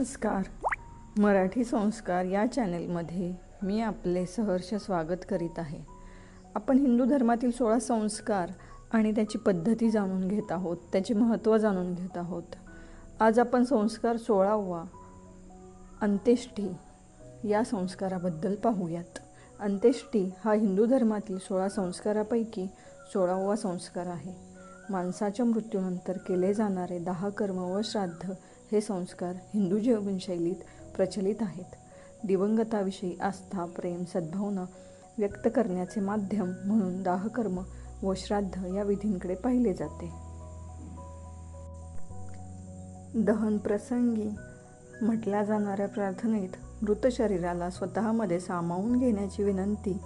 नमस्कार. मराठी संस्कार या चॅनेलमध्ये मी आपले सहर्ष स्वागत करीत आहे. आपण हिंदू धर्मातील सोळा संस्कार आणि त्याची पद्धती जाणून घेत आहोत त्याचे महत्त्व जाणून घेत आहोत. आज आपण संस्कार सोळावा अंत्येष्टी या संस्काराबद्दल पाहूयात. अंत्येष्टी हा हिंदू धर्मातील सोळा संस्कारापैकी सोळावा संस्कार आहे. माणसाच्या मृत्यूनंतर केले जाणारे दहा कर्म व श्राद्ध हे संस्कार हिंदू जीवनशैलीत प्रचलित आहेत. दिवंगताविषयी आस्था प्रेम सद्भावना व्यक्त करण्याचे माध्यम म्हणून दाहकर्म व श्राद्ध या विधींकडे पाहिले जाते. दहन प्रसंगी म्हटल्या जाणाऱ्या प्रार्थनेत मृत शरीराला स्वतःमध्ये सामावून घेण्याची विनंती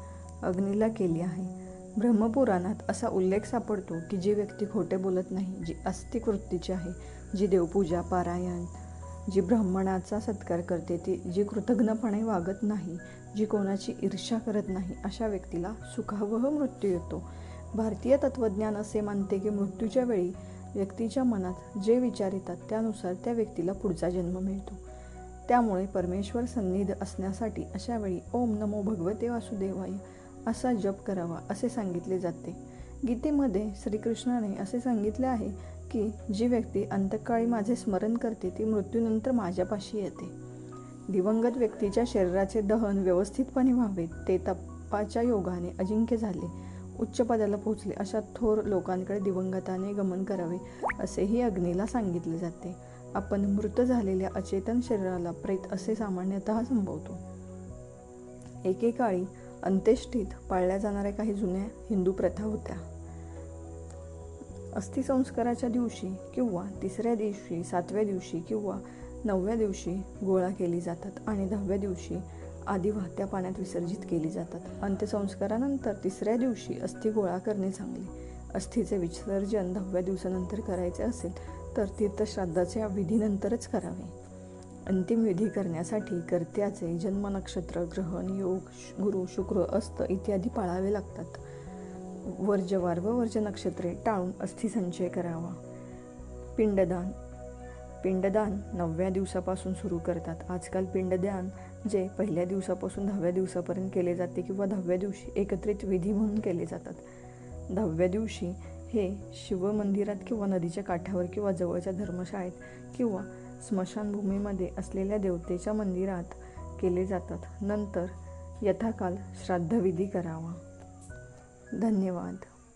अग्नीला केली आहे. ब्रह्मपुराणात असा उल्लेख सापडतो की जी व्यक्ती खोटे बोलत नाही जी अस्थिक वृत्तीची आहे जी देवपूजा पारायण जी ब्राह्मणाचा सत्कार करते ती जी कृतज्ञपणे वागत नाही जी कोणाची ईर्ष्या करत नाही अशा व्यक्तीला सुखावह मृत्यू येतो. भारतीय तत्त्वज्ञान असे मानते की मृत्यूच्या वेळी व्यक्तीच्या मनात जे विचार येतात त्यानुसार त्या व्यक्तीला पुढचा जन्म मिळतो. त्यामुळे परमेश्वर सन्निध असण्यासाठी अशा वेळी ओम नमो भगवते वासुदेवाय. असा जप करावा असे सांगितले जाते. गीतेमध्ये श्रीकृष्णाने असे सांगितले आहे की जी व्यक्ती अंतकाळी माझे स्मरण करते ती मृत्यूनंतर माझ्यापाशी येते. दिवंगत व्यक्तीच्या शरीराचे दहन व्यवस्थितपणे व्हावे ते तपाच्या योगाने अजिंक्य झाले उच्च पदाला पोहोचले अशा थोर लोकांकडे दिवंगताने गमन करावे असेही अग्नीला सांगितले जाते. आपण मृत झालेल्या अचेतन शरीराला प्रेत असे सामान्यतः संभवतो. एकेकाळी अंत्येष्टीत पाळल्या जाणाऱ्या काही जुन्या हिंदू प्रथा होत्या. अस्थिसंस्काराच्या दिवशी किंवा तिसऱ्या दिवशी सातव्या दिवशी किंवा नवव्या दिवशी गोळा केली जातात आणि दहाव्या दिवशी आधी वाहत्या पाण्यात विसर्जित केली जातात. अंत्यसंस्कारानंतर तिसऱ्या दिवशी अस्थि गोळा करणे चांगले. अस्थीचे विसर्जन दहाव्या दिवसानंतर करायचे असेल तर तीर्थश्राद्धाच्या विधीनंतरच करावे. अंतिम विधी करण्यासाठी कर्त्याचे जन्म नक्षत्र ग्रहण योग गुरु शुक्र अस्त इत्यादी पाळावे लागतात. वर्जवार व वर्ज नक्षत्रे टाळून अस्थिसंचय करावा. पिंडदान. पिंडदान नवव्या दिवसापासून सुरू करतात. आजकाल पिंडदान जे पहिल्या दिवसापासून दहाव्या दिवसापर्यंत केले जाते किंवा दहाव्या दिवशी एकत्रित विधी म्हणून केले जातात. दहाव्या दिवशी हे शिवमंदिरात किंवा नदीच्या काठावर किंवा जवळच्या धर्मशाळेत किंवा स्मशानभूमीमध्ये असलेल्या देवतेच्या मंदिरात केले जातात. नंतर यथाकाल श्राद्धविधी करावा. धन्यवाद.